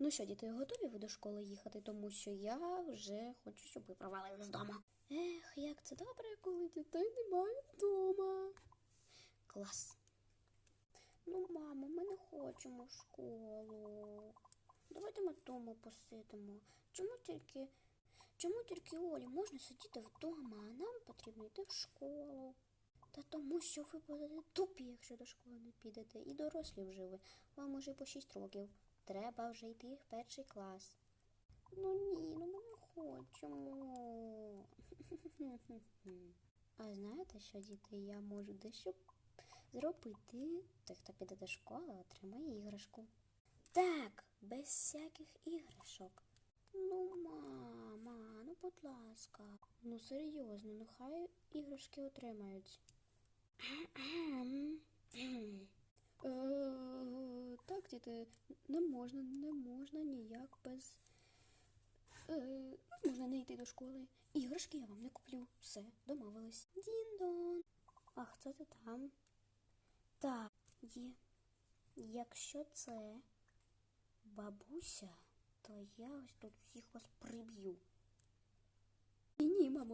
Ну що, діти, готові ви до школи їхати, тому що я вже хочу, щоб ви провалили з дому. Ех, як це добре, коли дітей немає вдома. Клас. Ну, мамо, ми не хочемо в школу. Давайте ми вдома посидимо. Чому тільки, чому тільки Олі можна сидіти вдома, а нам потрібно йти в школу? Та тому, що ви будете тупі, якщо до школи не підете, і дорослі вже ви. Вам уже по 6 років. Треба вже йти в перший клас. Ну ні, ну ми не хочемо. А знаєте що, діти, я можу дещо зробити. Той, хто піде до школи, отримає іграшку. Так, без всяких іграшок. Ну, мама, ну будь ласка. Ну серйозно, ну хай іграшки отримають. Е, Так, діти, не можна, не можна ніяк без. Е, не можна не йти до школи. Іграшки я вам не куплю. Все, домовились. Дін-дон. А хто ти там? Так, є. Якщо це бабуся, то я ось тут всіх вас приб'ю.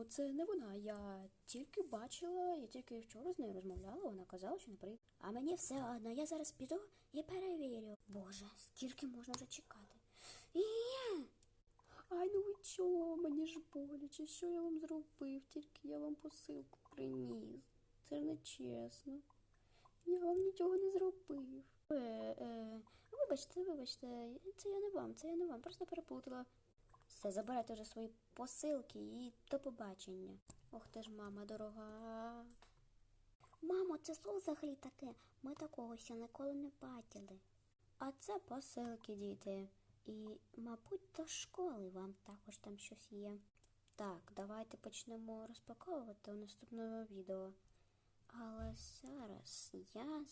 Це не вона. Я тільки бачила, я тільки вчора з нею розмовляла, вона казала, що не прийде. А мені все одно, я зараз піду і перевірю. Боже, скільки можна вже чекати? Є! Ай, ну ви чого? Мені ж боляче, що я вам зробив, тільки я вам посилку приніс. Це ж не чесно. Я вам нічого не зробив. Е, е, вибачте, вибачте, це я не вам, це я не вам, просто переплутала. Все, забирайте вже свої посилки і до побачення. Ох ти ж, мама дорога. Мамо, це що взагалі таке? Ми такого ще ніколи не бачили. А це посилки, діти. І, мабуть, до школи вам також там щось є. Так, давайте почнемо розпаковувати у наступному відео. Але зараз я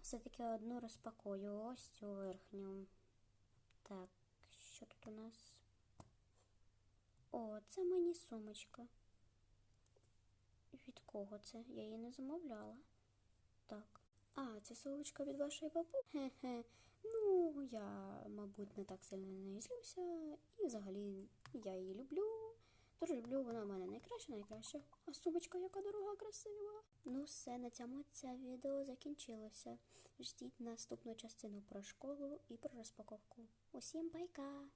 все-таки одну розпакую. Ось цю верхню. Так, що тут у нас? О, це мені сумочка. Від кого це? Я її не замовляла. Так. А, це сумочка від вашої бабу? Хе-хе. Ну, я, мабуть, не так сильно неї злюся. І взагалі я її люблю. Дуже люблю, вона в мене найкраща, найкраща. А сумочка яка дорога, красива. Ну, все, на цьому це відео закінчилося. Ждіть наступну частину про школу і про розпаковку. Усім байка!